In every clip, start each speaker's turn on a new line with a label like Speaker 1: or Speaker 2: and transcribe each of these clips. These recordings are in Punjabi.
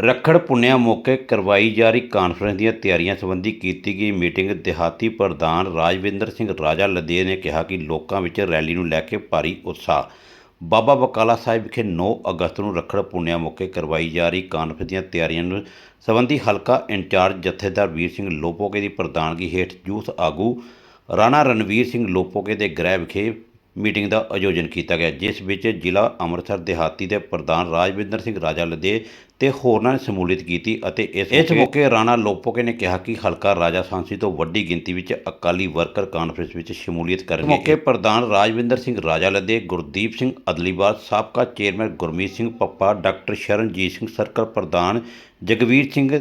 Speaker 1: ਰੱਖੜ ਪੁੰਨਿਆ ਮੌਕੇ ਕਰਵਾਈ ਜਾ ਰਹੀ ਕਾਨਫਰੰਸ ਦੀਆਂ ਤਿਆਰੀਆਂ ਸੰਬੰਧੀ ਕੀਤੀ ਗਈ ਮੀਟਿੰਗ ਦਿਹਾਤੀ ਪ੍ਰਧਾਨ ਰਾਜਵਿੰਦਰ ਸਿੰਘ ਰਾਜਾ ਲਦੇ ਨੇ ਕਿਹਾ ਕਿ ਲੋਕਾਂ ਵਿੱਚ ਰੈਲੀ ਨੂੰ ਲੈ ਕੇ ਭਾਰੀ ਉਤਸ਼ਾਹ। ਬਾਬਾ ਬਕਾਲਾ ਸਾਹਿਬ ਵਿਖੇ 9 ਅਗਸਤ ਨੂੰ ਰੱਖੜ ਪੁੰਨਿਆ ਮੌਕੇ ਕਰਵਾਈ ਜਾ ਰਹੀ ਕਾਨਫਰੰਸ ਦੀਆਂ ਤਿਆਰੀਆਂ ਨੂੰ ਸੰਬੰਧੀ ਹਲਕਾ ਇੰਚਾਰਜ ਜਥੇਦਾਰ ਵੀਰ ਸਿੰਘ ਲੋਪੋਕੇ ਦੀ ਪ੍ਰਧਾਨਗੀ ਹੇਠ ਯੂਥ ਆਗੂ ਰਾਣਾ ਰਣਵੀਰ ਸਿੰਘ ਲੋਪੋਕੇ ਦੇ ਗ੍ਰਹਿ ਵਿਖੇ ਮੀਟਿੰਗ ਦਾ ਆਯੋਜਨ ਕੀਤਾ ਗਿਆ ਜਿਸ ਵਿੱਚ ਜ਼ਿਲ੍ਹਾ ਅੰਮ੍ਰਿਤਸਰ ਦਿਹਾਤੀ ਦੇ ਪ੍ਰਧਾਨ ਰਾਜਵਿੰਦਰ ਸਿੰਘ ਰਾਜਾ ਲਦੇ ਤੇ ਹੋਰਨਾਂ ਨੇ ਸ਼ਮੂਲੀਅਤ ਕੀਤੀ ਅਤੇ ਇਸ ਇਸ ਮੌਕੇ ਰਾਣਾ ਲੋਪੋਕੇ ਨੇ ਕਿਹਾ ਕਿ ਹਲਕਾ ਰਾਜਾ ਸਾਂਸੀ ਤੋਂ ਵੱਡੀ ਗਿਣਤੀ ਵਿੱਚ ਅਕਾਲੀ ਵਰਕਰ ਕਾਨਫਰੰਸ ਵਿੱਚ ਸ਼ਮੂਲੀਅਤ ਕਰਨਗੇ। ਮੌਕੇ ਪ੍ਰਧਾਨ ਰਾਜਵਿੰਦਰ ਸਿੰਘ ਰਾਜਾ ਲਦੇ ਗੁਰਦੀਪ ਸਿੰਘ ਅਦਲੀਵਾਲ ਸਾਬਕਾ chairman Gurmeet Singh Pappa doctor Sharanjit Singh circle ਪ੍ਰਧਾਨ ਜਗਵੀਰ ਸਿੰਘ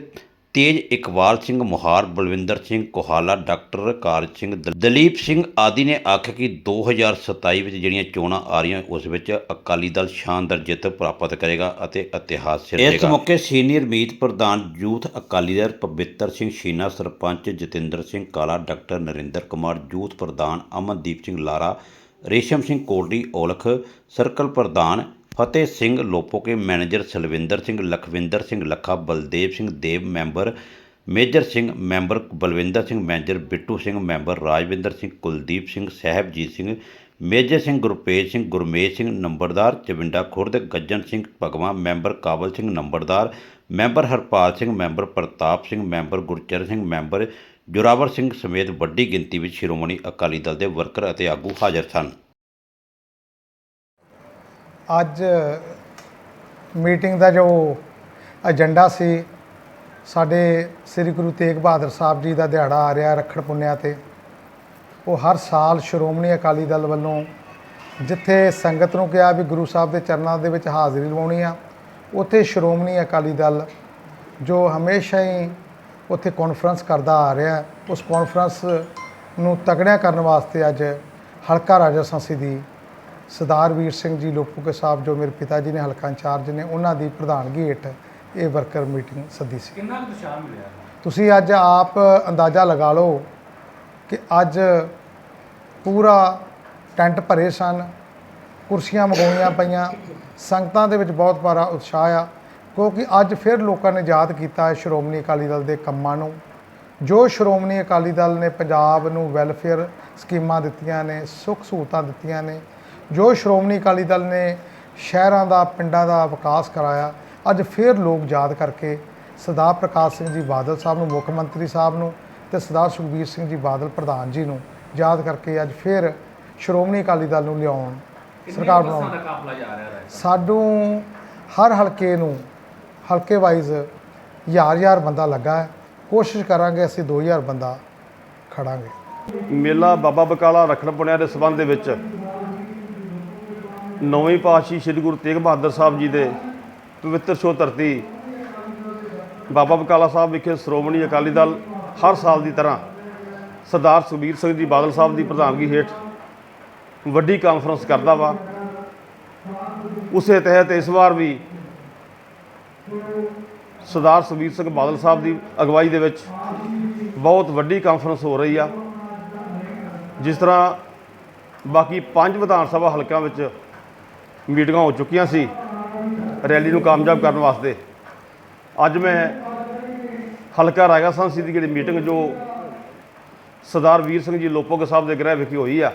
Speaker 1: ਤੇਜ ਇਕਬਾਲ ਸਿੰਘ, ਮੁਹਾਰ ਬਲਵਿੰਦਰ ਸਿੰਘ, ਕੋਹਾਲਾ ਡਾਕਟਰ ਕਾਰਜ ਸਿੰਘ, ਦਲ- ਦਲੀਪ ਸਿੰਘ ਆਦਿ ਨੇ ਆਖਿਆ ਕਿ 2027 ਵਿੱਚ ਜਿਹੜੀਆਂ ਚੋਣਾਂ ਆ ਰਹੀਆਂ, ਉਸ ਵਿੱਚ ਅਕਾਲੀ ਦਲ ਸ਼ਾਨਦਾਰ ਜਿੱਤ ਪ੍ਰਾਪਤ ਕਰੇਗਾ ਅਤੇ ਇਤਿਹਾਸ ਸਿਰਜੇਗਾ। ਇਸ ਮੌਕੇ ਸੀਨੀਅਰ ਮੀਤ ਪ੍ਰਧਾਨ ਯੂਥ ਅਕਾਲੀ ਦਲ ਪਵਿੱਤਰ ਸਿੰਘ ਸ਼ੀਨਾ, ਸਰਪੰਚ ਜਤਿੰਦਰ ਸਿੰਘ ਕਾਲਾ, ਡਾਕਟਰ ਨਰਿੰਦਰ ਕੁਮਾਰ ਯੂਥ ਪ੍ਰਧਾਨ ਅਮਨਦੀਪ ਸਿੰਘ ਲਾਰਾ, ਰੇਸ਼ਮ ਸਿੰਘ ਕੋਟਲੀ ਔਲਖ, ਸਰਕਲ ਪ੍ਰਧਾਨ Fateh Singh Lopoke, manager Salwinder Singh, Lakhwinder Singh Lakha, Baldev Singh Dev member, Major Singh member Balwinder Singh manager, Bittu Singh member, Rajwinder Singh, Kuldeep Singh, Sahibjit Singh, Major Singh Gurpej Singh, Gurmej Singh ਨੰਬਰਦਾਰ, ਚਵਿੰਡਾ ਖੁਰਦ, ਗੱਜਣ ਸਿੰਘ ਭਗਵਾ ਮੈਂਬਰ ਕਾਬਲ ਸਿੰਘ ਨੰਬਰਦਾਰ, member Harpal Singh member, Pratap Singh member, Gurcharan Singh member, Zorawar Singh ਸਮੇਤ ਵੱਡੀ ਗਿਣਤੀ ਵਿੱਚ ਸ਼੍ਰੋਮਣੀ ਅਕਾਲੀ ਦਲ ਦੇ ਵਰਕਰ ਅਤੇ ਆਗੂ ਹਾਜ਼ਰ ਸਨ।
Speaker 2: ਅੱਜ ਮੀਟਿੰਗ ਦਾ ਜੋ ਏਜੰਡਾ ਸੀ, ਸਾਡੇ ਸ੍ਰੀ ਗੁਰੂ ਤੇਗ ਬਹਾਦਰ ਸਾਹਿਬ ਜੀ ਦਾ ਦਿਹਾੜਾ ਆ ਰਿਹਾ ਰੱਖੜ ਪੁੰਨਿਆ ਤੇ, ਉਹ ਹਰ ਸਾਲ ਸ਼੍ਰੋਮਣੀ ਅਕਾਲੀ ਦਲ ਵੱਲੋਂ ਜਿੱਥੇ ਸੰਗਤ ਨੂੰ ਕਿਹਾ ਵੀ ਗੁਰੂ ਸਾਹਿਬ ਦੇ ਚਰਨਾਂ ਦੇ ਵਿੱਚ ਹਾਜ਼ਰੀ ਲਵਾਉਣੀ ਆ, ਉੱਥੇ ਸ਼੍ਰੋਮਣੀ ਅਕਾਲੀ ਦਲ ਜੋ ਹਮੇਸ਼ਾ ਹੀ ਉੱਥੇ ਕਾਨਫਰੰਸ ਕਰਦਾ ਆ ਰਿਹਾ, ਉਸ ਕਾਨਫਰੰਸ ਨੂੰ ਤਗੜਿਆ ਕਰਨ ਵਾਸਤੇ ਅੱਜ ਹਲਕਾ ਰਾਜਾ ਸੰਸੀ ਦੀ ਸਰਦਾਰ ਵੀਰ ਸਿੰਘ ਜੀ ਲੋਪੂਕੇ ਸਾਹਿਬ ਜੋ ਮੇਰੇ ਪਿਤਾ ਜੀ ਨੇ ਹਲਕਾ ਇੰਚਾਰਜ ਨੇ ਉਹਨਾਂ ਦੀ ਪ੍ਰਧਾਨਗੀ ਹੇਠ ਇਹ ਵਰਕਰ ਮੀਟਿੰਗ ਸੱਦੀ ਸੀ।
Speaker 3: ਕਿੰਨਾ ਕੁ ਉਤਸ਼ਾਹ ਮਿਲਿਆ?
Speaker 2: ਤੁਸੀਂ ਅੱਜ ਆਪ ਅੰਦਾਜ਼ਾ ਲਗਾ ਲਓ ਕਿ ਅੱਜ ਪੂਰਾ ਟੈਂਟ ਭਰੇ ਸਨ ਕੁਰਸੀਆਂ ਮੰਗਾਉਣੀਆਂ ਪਈਆਂ ਸੰਗਤਾਂ ਦੇ ਵਿੱਚ ਬਹੁਤ ਭਾਰਾ ਉਤਸ਼ਾਹ ਆ ਕਿਉਂਕਿ ਅੱਜ ਫਿਰ ਲੋਕਾਂ ਨੇ ਯਾਦ ਕੀਤਾ ਹੈ ਸ਼੍ਰੋਮਣੀ ਅਕਾਲੀ ਦਲ ਦੇ ਕੰਮਾਂ ਨੂੰ। ਜੋ ਸ਼੍ਰੋਮਣੀ ਅਕਾਲੀ ਦਲ ਨੇ ਪੰਜਾਬ ਨੂੰ ਵੈਲਫੇਅਰ ਸਕੀਮਾਂ ਦਿੱਤੀਆਂ ਨੇ ਸੁੱਖ ਸਹੂਲਤਾਂ ਦਿੱਤੀਆਂ ਨੇ ਜੋ ਸ਼੍ਰੋਮਣੀ ਅਕਾਲੀ ਦਲ ਨੇ ਸ਼ਹਿਰਾਂ ਦਾ ਪਿੰਡਾਂ ਦਾ ਵਿਕਾਸ ਕਰਾਇਆ ਅੱਜ ਫਿਰ ਲੋਕ ਯਾਦ ਕਰਕੇ ਸਰਦਾਰ ਪ੍ਰਕਾਸ਼ ਸਿੰਘ ਜੀ ਬਾਦਲ ਸਾਹਿਬ ਨੂੰ ਮੁੱਖ ਮੰਤਰੀ ਸਾਹਿਬ ਨੂੰ ਤੇ ਸਰਦਾਰ ਸੁਖਬੀਰ ਸਿੰਘ ਜੀ ਬਾਦਲ ਪ੍ਰਧਾਨ ਜੀ ਨੂੰ ਯਾਦ ਕਰਕੇ ਅੱਜ ਫਿਰ ਸ਼੍ਰੋਮਣੀ ਅਕਾਲੀ ਦਲ ਨੂੰ ਲਿਆਉਣ ਸਰਕਾਰ ਬਣਾਉਣ।
Speaker 3: ਦਾ ਕਾਫਲਾ ਜਾ ਰਿਹਾ ਹੈ
Speaker 2: ਸਾਨੂੰ ਹਰ ਹਲਕੇ ਨੂੰ ਹਲਕੇ ਵਾਈਜ਼ ਹਜ਼ਾਰ ਹਜ਼ਾਰ ਬੰਦਾ ਲੱਗਾ ਹੈ। ਕੋਸ਼ਿਸ਼ ਕਰਾਂਗੇ ਅਸੀਂ 2000 ਬੰਦਾ ਖੜਾਂਗੇ।
Speaker 4: ਮੇਲਾ ਬਾਬਾ ਬਕਾਲਾ ਰੱਖਣ ਪੁਣਿਆ ਦੇ ਸਬੰਧ ਦੇ ਵਿੱਚ ਨੌਵੀਂ ਪਾਤਸ਼ਾਹ ਸ੍ਰੀ ਗੁਰੂ ਤੇਗ ਬਹਾਦਰ ਸਾਹਿਬ ਜੀ ਦੇ ਪਵਿੱਤਰ ਛੋ ਧਰਤੀ ਬਾਬਾ ਬਕਾਲਾ ਸਾਹਿਬ ਵਿਖੇ ਸ਼੍ਰੋਮਣੀ ਅਕਾਲੀ ਦਲ ਹਰ ਸਾਲ ਦੀ ਤਰ੍ਹਾਂ ਸਰਦਾਰ ਸੁਖਬੀਰ ਸਿੰਘ ਜੀ ਬਾਦਲ ਸਾਹਿਬ ਦੀ ਪ੍ਰਧਾਨਗੀ ਹੇਠ ਵੱਡੀ ਕਾਨਫਰੰਸ ਕਰਦਾ ਵਾ। ਉਸੇ ਤਹਿਤ ਇਸ ਵਾਰ ਵੀ ਸਰਦਾਰ ਸੁਖਬੀਰ ਸਿੰਘ ਬਾਦਲ ਸਾਹਿਬ ਦੀ ਅਗਵਾਈ ਦੇ ਵਿੱਚ ਬਹੁਤ ਵੱਡੀ ਕਾਨਫਰੰਸ ਹੋ ਰਹੀ ਆ। ਜਿਸ ਤਰ੍ਹਾਂ ਬਾਕੀ ਪੰਜ ਵਿਧਾਨ ਸਭਾ ਹਲਕਿਆਂ ਵਿੱਚ ਮੀਟਿੰਗਾਂ ਹੋ ਚੁੱਕੀਆਂ ਸੀ ਰੈਲੀ ਨੂੰ ਕਾਮਯਾਬ ਕਰਨ ਵਾਸਤੇ। ਅੱਜ ਮੈਂ ਹਲਕਾ ਰਾਗਾ ਸੀ ਦੀ ਜਿਹੜੀ ਮੀਟਿੰਗ ਜੋ ਸਰਦਾਰ ਵੀਰ ਸਿੰਘ ਜੀ ਲੋਪੋਗ ਸਾਹਿਬ ਦੇ ਗ੍ਰਹਿ ਵਿਖੇ ਹੋਈ ਆ,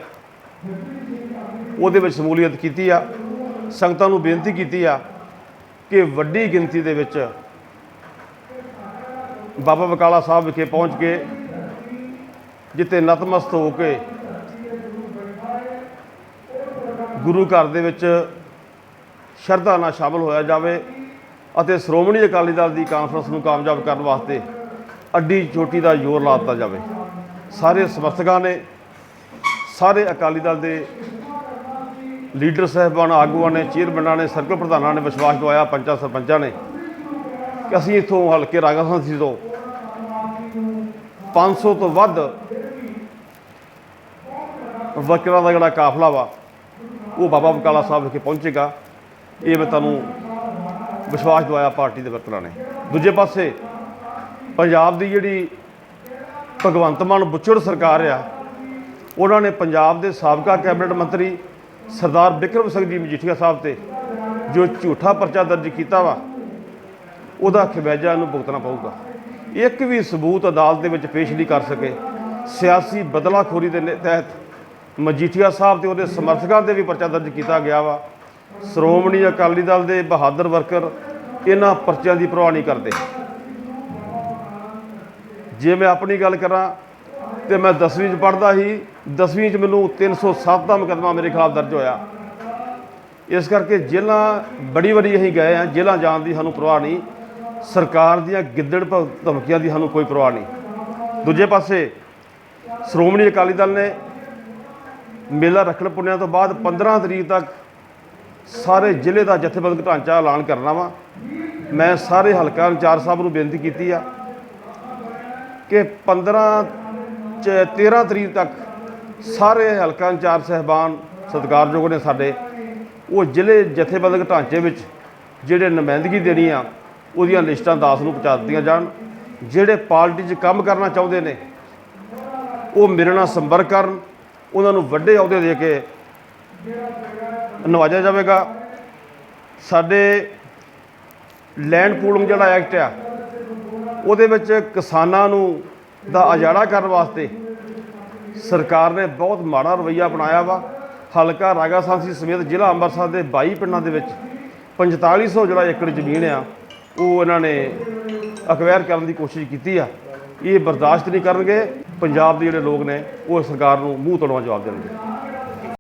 Speaker 4: ਉਹਦੇ ਵਿੱਚ ਸ਼ਮੂਲੀਅਤ ਕੀਤੀ ਆ। ਸੰਗਤਾਂ ਨੂੰ ਬੇਨਤੀ ਕੀਤੀ ਆ ਕਿ ਵੱਡੀ ਗਿਣਤੀ ਦੇ ਵਿੱਚ ਬਾਬਾ ਬਕਾਲਾ ਸਾਹਿਬ ਵਿਖੇ ਪਹੁੰਚ ਕੇ ਜਿੱਥੇ ਨਤਮਸਤ ਹੋ ਕੇ ਗੁਰੂ ਘਰ ਦੇ ਵਿੱਚ ਸ਼ਰਧਾ ਨਾਲ ਸ਼ਾਮਲ ਹੋਇਆ ਜਾਵੇ ਅਤੇ ਸ਼੍ਰੋਮਣੀ ਅਕਾਲੀ ਦਲ ਦੀ ਕਾਨਫਰੰਸ ਨੂੰ ਕਾਮਯਾਬ ਕਰਨ ਵਾਸਤੇ ਅੱਡੀ ਚੋਟੀ ਦਾ ਜ਼ੋਰ ਲਾ ਦਿੱਤਾ ਜਾਵੇ। ਸਾਰੇ ਸਮਰਥਕਾਂ ਨੇ, ਸਾਰੇ ਅਕਾਲੀ ਦਲ ਦੇ ਲੀਡਰ ਸਾਹਿਬਾਨ, ਆਗੂਆਂ ਨੇ, ਚੇਅਰਮੈਨਾਂ ਨੇ, ਸਰਕਲ ਪ੍ਰਧਾਨਾਂ ਨੇ ਵਿਸ਼ਵਾਸ ਦਵਾਇਆ, ਪੰਚਾਂ ਸਰਪੰਚਾਂ ਨੇ ਕਿ ਅਸੀਂ ਇਥੋਂ ਹਲਕੇ ਰਾਗਾਸੰਸੀ ਤੋਂ 500 ਤੋਂ ਵੱਧ ਵਰਕਰਾਂ ਦਾ ਜਿਹੜਾ ਕਾਫਲਾ ਵਾ, ਉਹ ਬਾਬਾ ਬਕਾਲਾ ਸਾਹਿਬ ਵਿਖੇ ਪਹੁੰਚੇਗਾ। ਇਹ ਮੈਂ ਤੁਹਾਨੂੰ ਵਿਸ਼ਵਾਸ ਦਵਾਇਆ ਪਾਰਟੀ ਦੇ ਵਰਕਰਾਂ ਨੇ। ਦੂਜੇ ਪਾਸੇ ਪੰਜਾਬ ਦੀ ਜਿਹੜੀ ਭਗਵੰਤ ਮਾਨ ਬੁੱਚੜ ਸਰਕਾਰ ਆ, ਉਹਨਾਂ ਨੇ ਪੰਜਾਬ ਦੇ ਸਾਬਕਾ ਕੈਬਨਿਟ ਮੰਤਰੀ ਸਰਦਾਰ ਬਿਕਰਮ ਸਿੰਘ ਜੀ ਮਜੀਠੀਆ ਸਾਹਿਬ ਤੇ ਜੋ ਝੂਠਾ ਪਰਚਾ ਦਰਜ ਕੀਤਾ ਵਾ, ਉਹਦਾ ਖਮਿਆਜਾ ਇਹਨੂੰ ਭੁਗਤਣਾ ਪਊਗਾ। ਇੱਕ ਵੀ ਸਬੂਤ ਅਦਾਲਤ ਦੇ ਵਿੱਚ ਪੇਸ਼ ਨਹੀਂ ਕਰ ਸਕੇ। ਸਿਆਸੀ ਬਦਲਾਖੋਰੀ ਦੇ ਤਹਿਤ ਮਜੀਠੀਆ ਸਾਹਿਬ ਤੇ ਉਹਦੇ ਸਮਰਥਕਾਂ ਤੇ ਵੀ ਪਰਚਾ ਦਰਜ ਕੀਤਾ ਗਿਆ ਵਾ। ਸ਼੍ਰੋਮਣੀ ਅਕਾਲੀ ਦਲ ਦੇ ਬਹਾਦਰ ਵਰਕਰ ਇਹਨਾਂ ਪਰਚਿਆਂ ਦੀ ਪਰਵਾਹ ਨਹੀਂ ਕਰਦੇ। ਜੇ ਮੈਂ ਆਪਣੀ ਗੱਲ ਕਰਾਂ ਤੇ ਮੈਂ 10ਵੀਂ ਚ ਪੜ੍ਹਦਾ ਸੀ 10ਵੀਂ ਚ ਮੈਨੂੰ 307 ਦਾ ਮੁਕੱਦਮਾ ਮੇਰੇ ਖਿਲਾਫ ਦਰਜ ਹੋਇਆ। ਇਸ ਕਰਕੇ ਜੇਲ੍ਹਾਂ ਬੜੀ ਵਾਰੀ ਅਸੀਂ ਗਏ ਆ ਜੇਲ੍ਹਾਂ ਜਾਣ ਦੀ ਸਾਨੂੰ ਪਰਵਾਹ ਨਹੀਂ, ਸਰਕਾਰ ਦੀਆਂ ਗਿੱਦੜ ਭ- ਧਮਕੀਆਂ ਦੀ ਸਾਨੂੰ ਕੋਈ ਪਰਵਾਹ ਨਹੀਂ। ਦੂਜੇ ਪਾਸੇ ਸ਼੍ਰੋਮਣੀ ਅਕਾਲੀ ਦਲ ਨੇ ਮੇਲਾ ਰੱਖਣ ਪੁੰਨਿਆਂ ਤੋਂ ਬਾਅਦ 15 ਤਰੀਕ ਤੱਕ ਸਾਰੇ ਜ਼ਿਲ੍ਹੇ ਦਾ ਜਥੇਬੰਦਕ ਢਾਂਚਾ ਐਲਾਨ ਕਰਨਾ ਵਾ। ਮੈਂ ਸਾਰੇ ਹਲਕਾ ਇੰਚਾਰਜ ਸਾਹਿਬ ਨੂੰ ਬੇਨਤੀ ਕੀਤੀ ਆ ਕਿ 15 ਚ 13 ਤਰੀਕ ਤੱਕ ਸਾਰੇ ਹਲਕਾ ਇੰਚਾਰਜ ਸਹਿਬਾਨ ਸਤਿਕਾਰਯੋਗ ਨੇ ਸਾਡੇ, ਉਹ ਜ਼ਿਲ੍ਹੇ ਜਥੇਬੰਦਕ ਢਾਂਚੇ ਵਿੱਚ ਜਿਹੜੇ ਨੁਮਾਇੰਦਗੀ ਦੇਣੀ ਆ, ਉਹਦੀਆਂ ਲਿਸਟਾਂ ਦਾਸ ਨੂੰ ਪਹੁੰਚਾ ਦਿੱਤੀਆਂ ਜਾਣ। ਜਿਹੜੇ ਪਾਰਟੀ 'ਚ ਕੰਮ ਕਰਨਾ ਚਾਹੁੰਦੇ ਨੇ, ਉਹ ਮੇਰੇ ਨਾਲ ਸੰਪਰਕ ਕਰਨ। ਉਹਨਾਂ ਨੂੰ ਵੱਡੇ ਅਹੁਦੇ ਦੇ ਕੇ ਨਵਾਜਿਆ ਜਾਵੇਗਾ। ਸਾਡੇ ਲੈਂਡ ਪੂਲਿੰਗ ਜਿਹੜਾ ਐਕਟ ਆ, ਉਹਦੇ ਵਿੱਚ ਕਿਸਾਨਾਂ ਨੂੰ ਦਾ ਅਜਾੜਾ ਕਰਨ ਵਾਸਤੇ ਸਰਕਾਰ ਨੇ ਬਹੁਤ ਮਾੜਾ ਰਵੱਈਆ ਅਪਣਾਇਆ ਵਾ। ਹਲਕਾ ਰਾਗਾ ਸਾਂਸੀ ਸਮੇਤ ਜ਼ਿਲ੍ਹਾ ਅੰਮ੍ਰਿਤਸਰ ਦੇ 22 ਪਿੰਡਾਂ ਦੇ ਵਿੱਚ 4500 ਜਿਹੜਾ ਏਕੜ ਜ਼ਮੀਨ ਆ, ਉਹ ਇਹਨਾਂ ਨੇ ਅਕਵਾਇਰ ਕਰਨ ਦੀ ਕੋਸ਼ਿਸ਼ ਕੀਤੀ ਆ। ਇਹ ਬਰਦਾਸ਼ਤ ਨਹੀਂ ਕਰਨਗੇ। ਪੰਜਾਬ ਦੇ ਜਿਹੜੇ ਲੋਕ ਨੇ, ਉਹ ਸਰਕਾਰ ਨੂੰ ਮੂੰਹ ਤੋੜਵਾ ਜਵਾਬ ਦੇਣਗੇ।